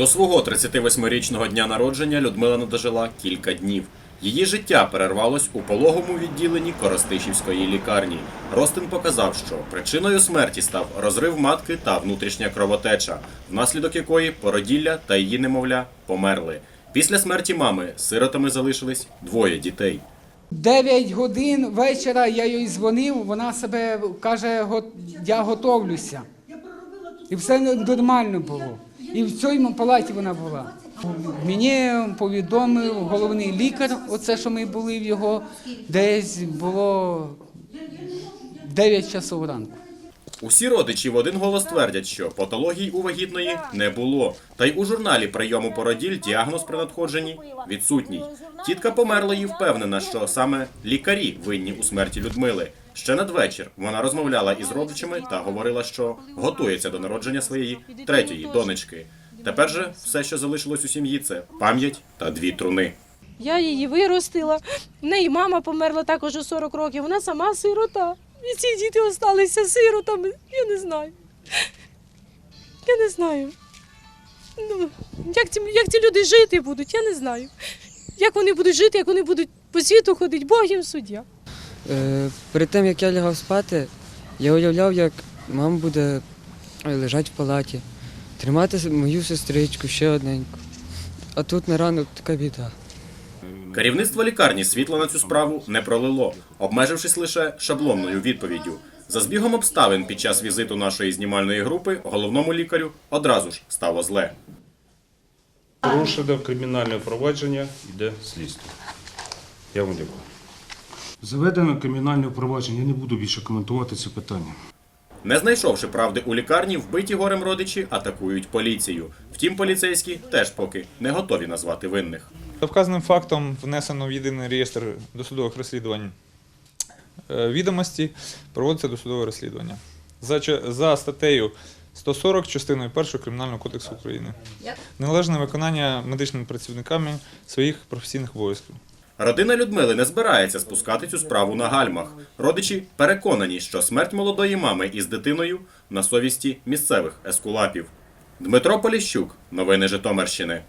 До свого 38-річного дня народження Людмила не дожила кілька днів. Її життя перервалось у пологовому відділенні Коростишівської лікарні. Ростин показав, що причиною смерті став розрив матки та внутрішня кровотеча, внаслідок якої породілля та її немовля померли. Після смерті мами сиротами залишились двоє дітей. 9 годин вечора я їй дзвонив, вона себе каже, «Го- я готовлюся. І все нормально було. І в цій палаті вона була. Мені повідомив головний лікар, оце, що ми були в його, десь було 9 часов ранку. Усі родичі в один голос твердять, що патологій у вагітної не було. Та й у журналі прийому породіль діагноз при надходженні відсутній. Тітка померлої впевнена, що саме лікарі винні у смерті Людмили. Ще надвечір вона розмовляла із родичами та говорила, що готується до народження своєї третьої донечки. Тепер же все, що залишилось у сім'ї, це пам'ять та дві труни. Я її виростила. В неї мама померла також у 40 років. Вона сама сирота. І ці діти залишилися сиротами. Я не знаю. Я не знаю. Ну, як, ці, як ці люди жити будуть, я не знаю. Як вони будуть жити, як вони будуть по світу ходити, Бог їм суддя. Е, Перед тим, як я лягав спати, я уявляв, як мама буде е, лежати в палаті, тримати мою сестричку ще одненьку. А тут на ранок така біда. Керівництво лікарні світла на цю справу не пролило, обмежившись лише шаблонною відповіддю. За збігом обставин під час візиту нашої знімальної групи головному лікарю одразу ж стало зле. Порушено кримінальне провадження, йде слідство. Я вам дякую. Заведено кримінальне провадження. Я не буду більше коментувати це питання. Не знайшовши правди у лікарні, вбиті горем родичі атакують поліцію. Втім, поліцейські теж поки не готові назвати винних. За вказаним фактом внесено в єдиний реєстр досудових розслідувань е, відомості, проводиться досудове розслідування. За, за статтею 140 частиною 1 Кримінального кодексу України. Належне виконання медичними працівниками своїх професійних обов'язків. Родина Людмили не збирається спускати цю справу на гальмах. Родичі переконані, що смерть молодої мами із дитиною на совісті місцевих ескулапів. Дмитро Поліщук, новини Житомирщини.